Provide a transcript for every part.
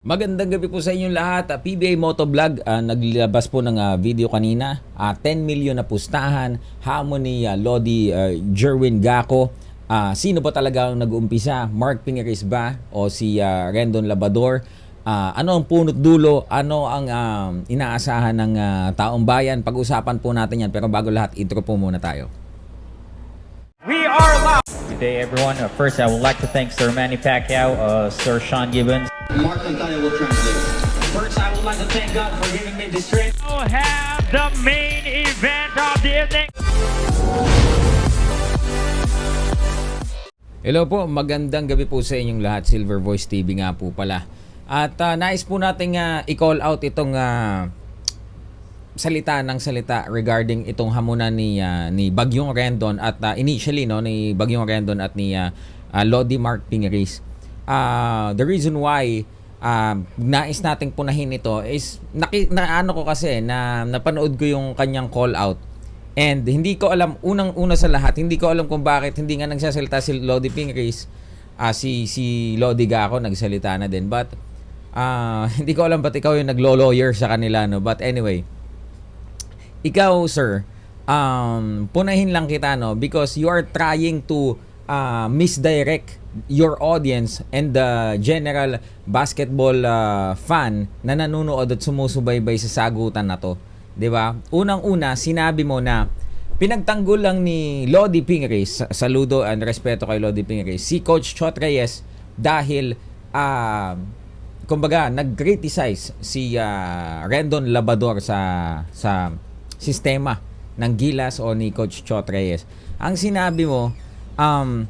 Magandang gabi po sa inyong lahat. Ah, PBA Motovlog, uh, naglabas po ng ah, video kanina. Ah, 10 million na pustahan, hamon ni ah, Lodi ah, Jerwin Gaco. Ah, sino ba talaga ang nag-uumpisa? Mark Pingeris ba? O si ah, Rendon Labador? Ah, ano ang punot dulo? Ano ang ah, inaasahan ng ah, taong bayan? Pag-usapan po natin yan. Pero bago lahat, intro po muna tayo. We are live. Good day, everyone. Uh, first, I would like to thank Sir Manny Pacquiao, uh, Sir Sean Gibbons, Mark Antonio will translate. First, I would like to thank God for giving me this strength. We have the main event of the evening. Hello po, magandang gabi po sa inyong lahat. Silver Voice TV nga po pala. At ah, nais po nating ah, i-call out itong ah, salita ng salita regarding itong hamunan ni ah, ni Bagyong Rendon at ah, initially no ni Bagyong Rendon at ni ah, ah, Lodi Mark Pingeris. Ah, the reason why ah, nais nating punahin ito is naki, na ano ko kasi na napanood ko yung kanyang call out And hindi ko alam, unang-una sa lahat, hindi ko alam kung bakit hindi nga nagsasalita si Lodi Pingris, ah si, si Lodi Gaco nagsalita na din. But, ah hindi ko alam ba't ikaw yung naglo-lawyer sa kanila. No? But anyway, ikaw sir, um, punahin lang kita no because you are trying to uh, misdirect your audience and the general basketball uh, fan na nanonood at sumusubaybay sa sagutan na to. 'Di ba? Unang-una, sinabi mo na pinagtanggol lang ni Lodi Pingres, saludo and respeto kay Lodi Pingres, si Coach Chot Reyes dahil ah kumbaga nag-criticize si ah, Rendon Labador sa sa sistema ng Gilas o ni Coach Chot Reyes. Ang sinabi mo, um,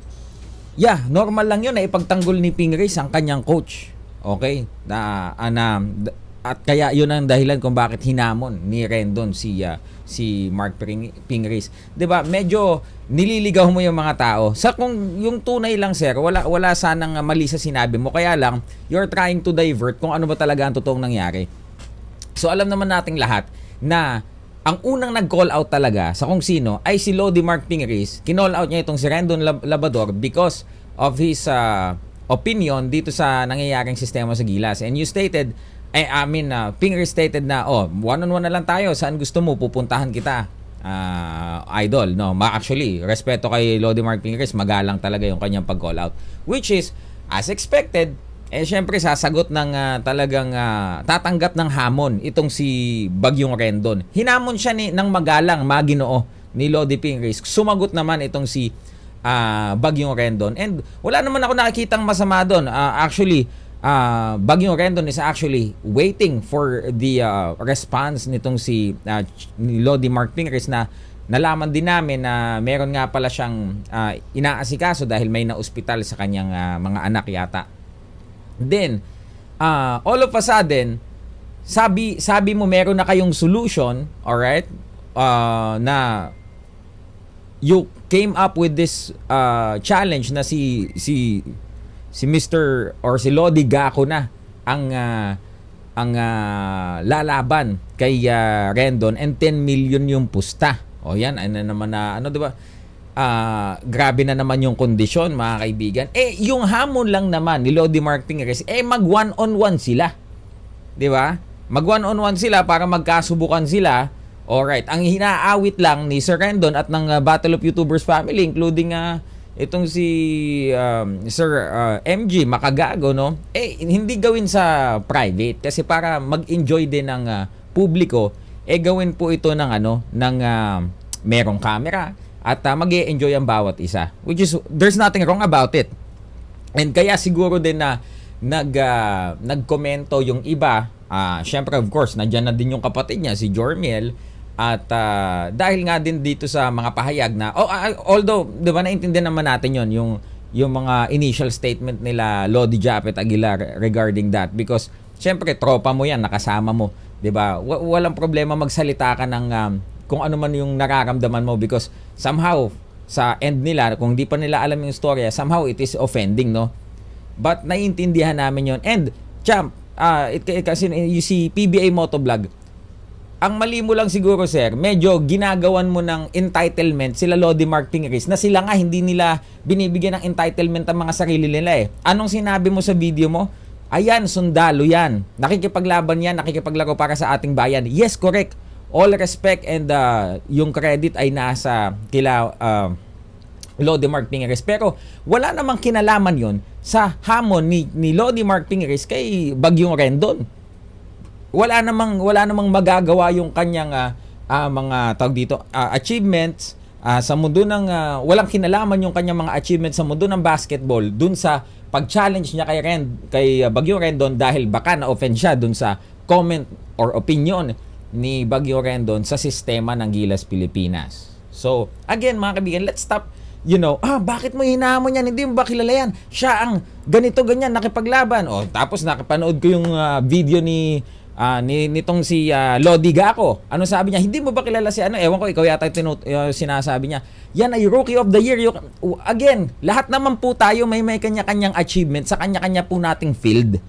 yeah, normal lang yun na ipagtanggol ni Pingres ang kanyang coach. Okay? Na, na, d- at kaya yun ang dahilan kung bakit hinamon ni Rendon si ah, si Mark Ping- Pingres. 'Di ba? Medyo nililigaw mo yung mga tao. Sa kung yung tunay lang sir, wala wala sanang mali sa sinabi mo. Kaya lang you're trying to divert kung ano ba talaga ang totoong nangyari. So alam naman nating lahat na ang unang nag-call out talaga sa kung sino ay si Lodi Mark Pingris. Kinall out niya itong si Rendon Lab- Labador because of his uh, opinion dito sa nangyayaring sistema sa Gilas. And you stated, eh, I mean, uh, Pingris stated na, oh, one-on-one na lang tayo. Saan gusto mo? Pupuntahan kita. Ah, idol, no? Ma actually, respeto kay Lodi Mark Pingris, magalang talaga yung kanyang pag-call out. Which is, as expected, eh syempre sasagot ng ah, talagang ah, tatanggap ng hamon itong si Bagyong Rendon. Hinamon siya ni ng magalang maginoo ni Lodi Pingris. Sumagot naman itong si ah, Bagyong Rendon. And wala naman ako nakikitang masama doon. Ah, actually, ah, Bagyong Rendon is actually waiting for the ah, response nitong si ni Lodi Mark Pingris na nalaman din namin na meron nga pala siyang ah, inaasikaso dahil may na-ospital sa kanyang ah, mga anak yata. Then, uh, all of a sudden, sabi sabi mo meron na kayong solution, all right? Uh, na you came up with this uh, challenge na si si si Mr. or si Lodi Gaco na ang uh, ang uh, lalaban kay uh, Rendon and 10 million yung pusta. O yan, ano naman na ano 'di ba? Ah, grabe na naman yung kondisyon mga kaibigan. Eh yung hamon lang naman ni Lodi Mark Pingres, eh mag one on one sila. 'Di ba? Mag one on one sila para magkasubukan sila. Alright, ang hinaawit lang ni Sir Rendon at ng uh, Battle of YouTubers family including uh, itong si um, Sir uh, MG Makagago no. Eh hindi gawin sa private kasi para mag-enjoy din ng uh, publiko eh gawin po ito ng ano ng uh, merong camera at uh, mag enjoy ang bawat isa which is there's nothing wrong about it and kaya siguro din na nag ah, nagkomento yung iba ah syempre of course nandiyan na din yung kapatid niya si Jormiel at ah, dahil nga din dito sa mga pahayag na oh, ah, although 'di ba naintindihan naman natin yon yung yung mga initial statement nila Lodi Japet Aguilar regarding that. Because syempre tropa mo yan nakasama mo 'di ba? Wa- walang problema magsalita ka ng um, kung ano man yung nararamdaman mo because somehow sa end nila kung di pa nila alam yung storya somehow it is offending no? But naiintindihan namin yon and champ ah it, it- kasi you see PBA Motovlog ang mali mo lang siguro sir, medyo ginagawan mo ng entitlement sila Lodi Mark Pingris na sila nga hindi nila binibigyan ng entitlement ang mga sarili nila eh. Anong sinabi mo sa video mo? Ayan, sundalo yan. Nakikipaglaban yan, nakikipaglaro para sa ating bayan. Yes, correct. All respect and uh, yung credit ay nasa kila uh, Lodi Mark Pingeres. Pero wala namang kinalaman yon sa hamon ni, ni Lodi Mark Pingeres kay Bagyong Rendon. Wala namang wala namang magagawa yung kanyang ah, ah, mga tawag dito ah, achievements ah, sa mundo ng ah, walang kinalaman yung kanyang mga achievements sa mundo ng basketball dun sa pag-challenge niya kay Rend kay Bagyong Rendon dahil baka na-offend siya dun sa comment or opinion ni Bagyong Rendon sa sistema ng Gilas Pilipinas. So, again mga kaibigan, let's stop you know, ah, bakit mo hinahamon yan? Hindi mo ba kilala yan? Siya ang ganito, ganyan, nakipaglaban. O, tapos nakapanood ko yung ah, video ni ah, ni nitong si ah, Lodi Gaco. Ano sabi niya? Hindi mo ba kilala si ano? Ewan ko, ikaw yata yung tinu- yung sinasabi niya. Yan ay Rookie of the Year. You- again, lahat naman po tayo may may kanya-kanyang achievement sa kanya-kanya po nating field.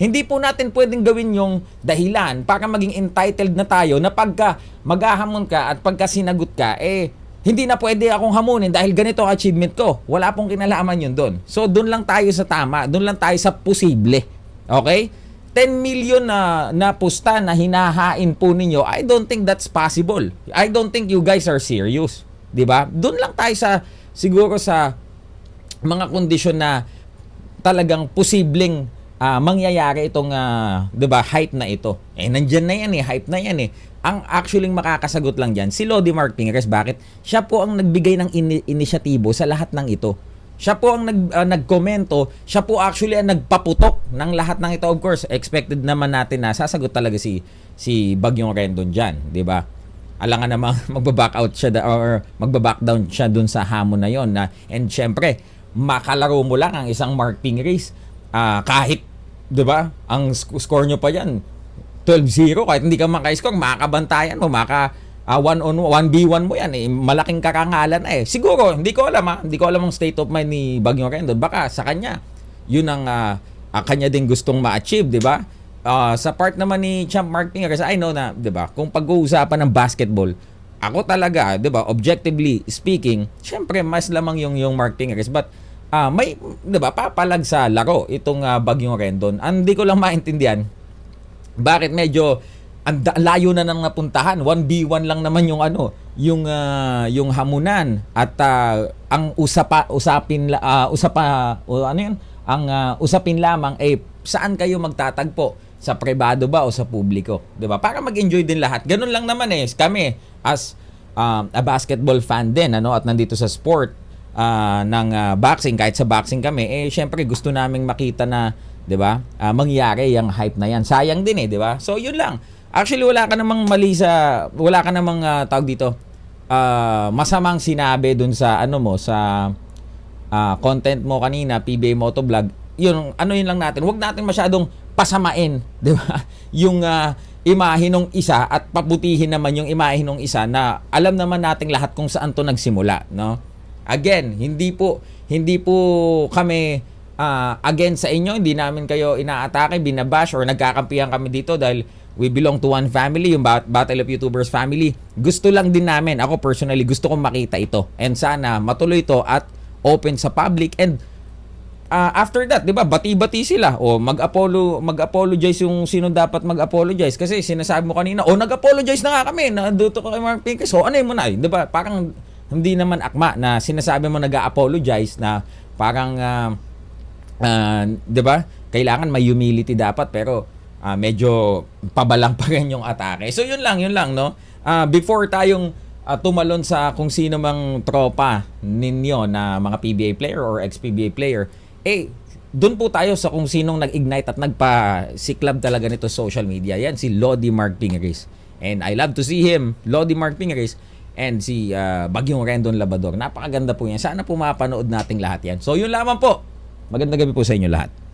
Hindi po natin pwedeng gawin yung dahilan para maging entitled na tayo na pagka maghahamon ka at pagka sinagot ka, eh, hindi na pwede akong hamunin dahil ganito ang achievement ko. Wala pong kinalaman yun doon. So, doon lang tayo sa tama. Doon lang tayo sa posible. Okay? 10 million na, na pusta na hinahain po ninyo, I don't think that's possible. I don't think you guys are serious. 'Di ba? Doon lang tayo sa, siguro sa mga kondisyon na talagang posibleng ah, mangyayari itong ah, 'di ba hype na ito. Eh nandiyan na yan eh, hype na yan eh. Ang actually makakasagot lang diyan si Lodi Mark Pingeres. Bakit? Siya po ang nagbigay ng ini- inisyatibo sa lahat ng ito. Siya po ang nag ah, nagkomento, siya po actually ang nagpaputok ng lahat ng ito. Of course, expected naman natin na sasagot talaga si si Bagyong Rendon diyan, 'di ba? alangan namang magba-back out siya da- or magba-back down siya dun sa hamon na yon na and syempre makalaro mo lang ang isang Mark Pingeres ah kahit 'di ba ang sc- score nyo pa yan 12-0 kahit hindi ka maka-score makakabantayan mo maka ah, one on 1v1 mo yan eh. Malaking kakangalan eh. Siguro hindi ko alam ha hindi ko alam ang state of mind ni Bagyong Rendon. Baka sa kanya yun ang ah, ah, kanya din gustong ma-achieve 'di ba? Ah, sa part naman ni Champ Mark Pingeres, I know na, 'di ba? Kung pag-uusapan ng basketball, ako talaga, 'di ba, objectively speaking, syempre mas lamang yung yung Mark Pingeres, but ah may 'di ba, papalag sa laro itong ah, Bagyong Rendon. Hindi ko lang maintindihan bakit medyo ang layo na nang napuntahan. 1v1 lang naman yung ano yung ah, yung hamunan. At ah, ang usapa usapin ah, usapa o ano yun? Ang ah, usapin lamang eh saan kayo magtatagpo? Sa pribado ba o sa publiko? 'di ba? Para mag-enjoy din lahat. Ganun lang naman eh. Kami as um, a basketball fan din ano at nandito sa sport ah, ng ah, boxing. Kahit sa boxing kami eh syempre gusto naming makita na 'di ba? Ah, mangyari yung hype na yan. Sayang din eh 'di ba? So yun lang actually wala ka namang mali sa wala ka namang ah, tawag dito ah, masamang sinabi dun sa ano mo sa ah, content mo kanina PBA Motovlog. Yun ano yun lang natin wag natin masyadong pasamain 'di ba? Yung ah, imahe nung isa at paputihin naman yung imahe nung isa na alam naman nating lahat kung saan to nagsimula no? Again hindi po hindi po kami ah, against sa inyo. Hindi namin kayo inaatake binabash or nagkakampihan kami dito dahil we belong to one family yung Bat- Battle of YouTubers family gusto lang din namin ako personally gusto kong makita ito and sana matuloy to at open sa public and Ah, after that, 'di ba? Bati-bati sila. O mag-apolo, mag-apologize yung sino dapat mag-apologize kasi sinasabi mo kanina, "Oh, nag-apologize na nga kami. Nanduto ko kay Mark Pincus." So, ano mo na, 'di ba? Parang hindi naman akma na sinasabi mo nag-apologize na parang ah, ah, 'di ba? Kailangan may humility dapat pero ah, medyo pabalang pa rin yung atake. So, yun lang, yun lang, no? Ah, before tayong ah, tumalon sa kung sino mang tropa ninyo na mga PBA player or ex-PBA player, eh, doon po tayo sa kung sinong nag-ignite at nagpa-siklab talaga nito social media. Yan, si Lodi Mark Pingeris. And I love to see him, Lodi Mark Pingeris, and si ah, Bagyong Rendon Labador. Napakaganda po yan. Sana po mapanood nating lahat yan. So, yun lamang po. Magandang gabi po sa inyo lahat.